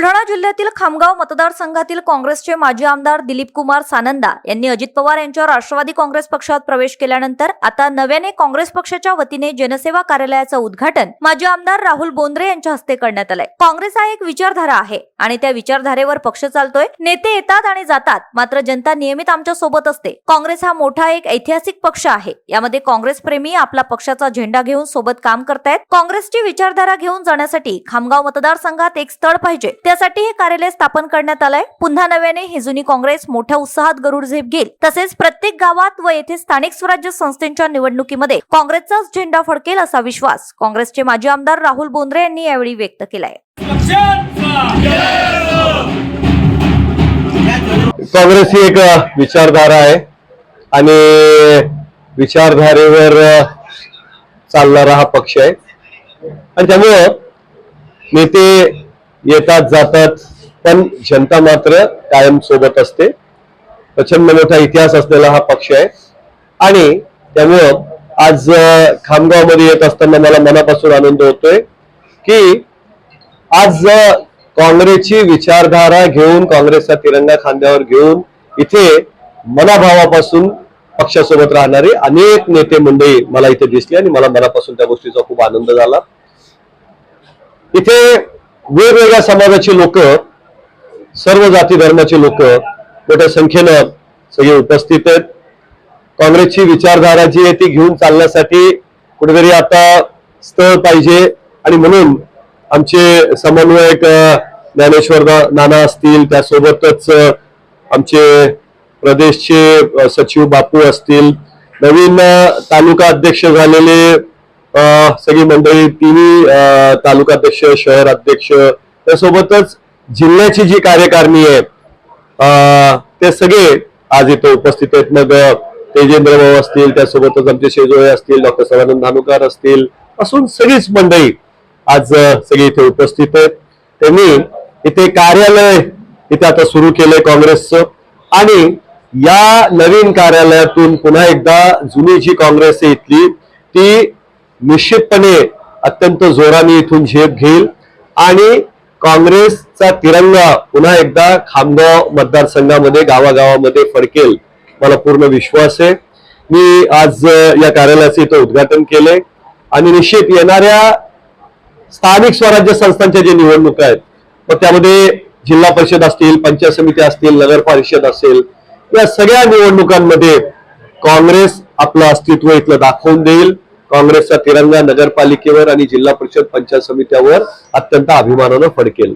बुलढाणा जिल्ह्यातील खामगाव मतदारसंघातील काँग्रेसचे माजी आमदार दिलीप कुमार सानंदा यांनी अजित पवार यांच्या राष्ट्रवादी काँग्रेस पक्षात प्रवेश केल्यानंतर आता नव्याने काँग्रेस पक्षाच्या वतीने जनसेवा कार्यालयाचं उद्घाटन माजी आमदार राहुल बोंद्रे यांच्या हस्ते करण्यात आलंय. काँग्रेस हा एक विचारधारा आहे आणि त्या विचारधारेवर पक्ष चालतोय. नेते येतात आणि जातात मात्र जनता नियमित आमच्यासोबत असते. काँग्रेस हा मोठा एक ऐतिहासिक पक्ष आहे. यामध्ये काँग्रेस प्रेमी आपला पक्षाचा झेंडा घेऊन सोबत काम करतायत. काँग्रेसची विचारधारा घेऊन जाण्यासाठी खामगाव मतदारसंघात एक स्थळ पाहिजे. त्यासाठी हे कार्यालय स्थापन करण्यात आलंय. पुन्हा नव्याने ही जुनी काँग्रेस मोठ्या उत्साहात गरुड झेप घेईल. तसेच प्रत्येक गावात व येथे स्थानिक स्वराज्य संस्थेच्या निवडणुकीमध्ये काँग्रेसचाच झेंडा फडकेल असा विश्वास काँग्रेसचे माजी आमदार राहुल बोंद्रे यांनी यावेळी व्यक्त केलाय. काँग्रेस ही एक विचारधारा आहे आणि विचारधारेवर चालणारा हा पक्ष आहे. आणि त्यामुळं नेते येतात जातात. पण जनता मात्र कायम सोबत असते. प्रचंड मोठा इतिहास असलेला हा पक्ष आहे. आणि त्यामुळं आज खामगावमध्ये येत असताना मला मनापासून आनंद होतोय की आज काँग्रेसची विचारधारा घेऊन काँग्रेसचा तिरंगा खांद्यावर घेऊन इथे मनाभावापासून पक्षासोबत राहणारे अनेक नेते मंडळी मला इथे दिसली आणि मला मनापासून त्या गोष्टीचा खूप आनंद झाला. इथे वेगवेगळ्या समाजाची लोक सर्व जाती धर्माचे लोक मोठ्या संख्येनं सगळे उपस्थित आहेत. काँग्रेसची विचारधारा जी आहे ती घेऊन चालण्यासाठी कुठेतरी आता स्थळ पाहिजे आणि म्हणून आमचे समन्वयक ज्ञानेश्वर नाना असतील त्यासोबतच आमचे प्रदेशचे सचिव बापू असतील नवीन तालुका अध्यक्ष झालेले सगळी मंडळी तिन्ही तालुकाध्यक्ष शहर अध्यक्ष त्यासोबतच जिल्ह्याची जी कार्यकारिणी आहे ते सगळे आज इथे उपस्थित आहेत. मग तेजेंद्र भाऊ असतील त्यासोबतच आमचे शेजोळे असतील डॉक्टर सदानंद धानुकार असतील असून सगळीच मंडळी आज सगळी इथे उपस्थित आहेत. त्यांनी इथे कार्यालय इथे आता सुरू केलंय काँग्रेसचं. आणि या नवीन कार्यालयातून पुन्हा एकदा जुनी जी काँग्रेस आहे इथली ती निश्चितपणे अत्यंत जोराने इथून झेप घेईल. आणि काँग्रेसचा तिरंगा पुन्हा एकदा खामगाव मतदारसंघामध्ये गावागावामध्ये फडकेल मला पूर्ण विश्वास आहे. मी आज या कार्यालयाचं इथं उद्घाटन केलंय. आणि निश्चित येणाऱ्या स्थानिक स्वराज्य संस्थांच्या जे निवडणुका आहेत मग त्यामध्ये जिल्हा परिषद असतील पंचायत समिती असतील नगर परिषद असेल या सगळ्या निवडणुकांमध्ये काँग्रेस आपलं अस्तित्व इथलं दाखवून देईल. काँग्रेसचा तिरंगा नगरपालिकेवर आणि जिल्हा परिषद पंचायत समित्यावर अत्यंत अभिमानानं फडकेल.